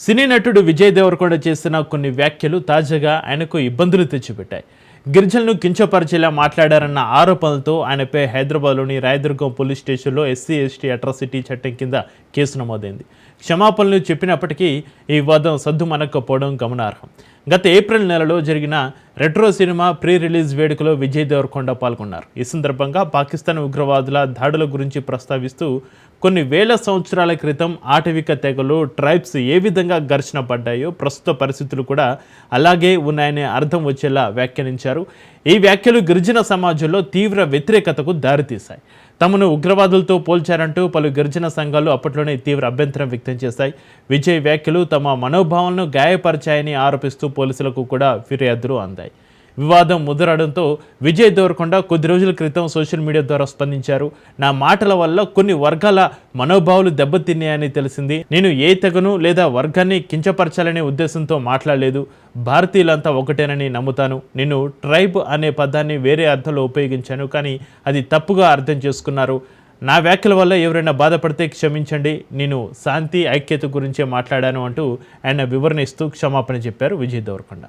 సినీ నటుడు విజయ్ దేవరకొండ చేసిన కొన్ని వ్యాఖ్యలు తాజాగా ఆయనకు ఇబ్బందులు తెచ్చిపెట్టాయి. గిరిజనులను కించపరిచేలా మాట్లాడారన్న ఆరోపణలతో ఆయనపై హైదరాబాద్లోని రాయదుర్గం పోలీస్ స్టేషన్లో ఎస్సీ ఎస్టీ అట్రాసిటీ చట్టం కింద కేసు నమోదైంది. క్షమాపణలు చెప్పినప్పటికీ ఈ వివాదం సద్దుమనకపోవడం గమనార్హం. గత ఏప్రిల్ నెలలో జరిగిన రెట్రో సినిమా ప్రీ రిలీజ్ వేడుకలో విజయ్ దేవరకొండ పాల్గొన్నారు. ఈ సందర్భంగా పాకిస్తాన్ ఉగ్రవాదుల దాడుల గురించి ప్రస్తావిస్తూ కొన్ని వేల సంవత్సరాల క్రితం ఆటవిక తెగలు ట్రైబ్స్ ఏ విధంగా ఘర్షణ పడ్డాయో ప్రస్తుత పరిస్థితులు కూడా అలాగే ఉన్నాయనే అర్థం వచ్చేలా వ్యాఖ్యానించారు. ఈ వ్యాఖ్యలు గిరిజన సమాజంలో తీవ్ర వ్యతిరేకతకు దారితీశాయి. తమను ఉగ్రవాదులతో పోల్చారంటూ పలు గిరిజన సంఘాలు అప్పట్లోనే తీవ్ర అభ్యంతరం వ్యక్తం చేశాయి. విజయ్ వ్యాఖ్యలు తమ మనోభావాలను గాయపరిచాయని ఆరోపిస్తూ పోలీసులకు కూడా ఫిర్యాదులు అందాయి. వివాదం ముదరడంతో విజయ్ దేవరకొండ కొద్ది రోజుల క్రితం సోషల్ మీడియా ద్వారా స్పందించారు. నా మాటల వల్ల కొన్ని వర్గాల మనోభావాలు దెబ్బతిన్నాయని తెలిసింది. నేను ఏ తెగను లేదా వర్గాన్ని కించపరచాలనే ఉద్దేశంతో మాట్లాడలేదు. భారతీయులంతా ఒకటేనని నమ్ముతాను. నేను ట్రైబ్ అనే పదాన్ని వేరే అర్థంలో ఉపయోగించాను కానీ అది తప్పుగా అర్థం చేసుకున్నారు. నా వ్యాఖ్యల వల్ల ఎవరైనా బాధపడితే క్షమించండి. నేను శాంతి ఐక్యత గురించే మాట్లాడాను అంటూ ఆయన వివరణ ఇస్తూ క్షమాపణ చెప్పారు విజయ్ దేవరకొండ.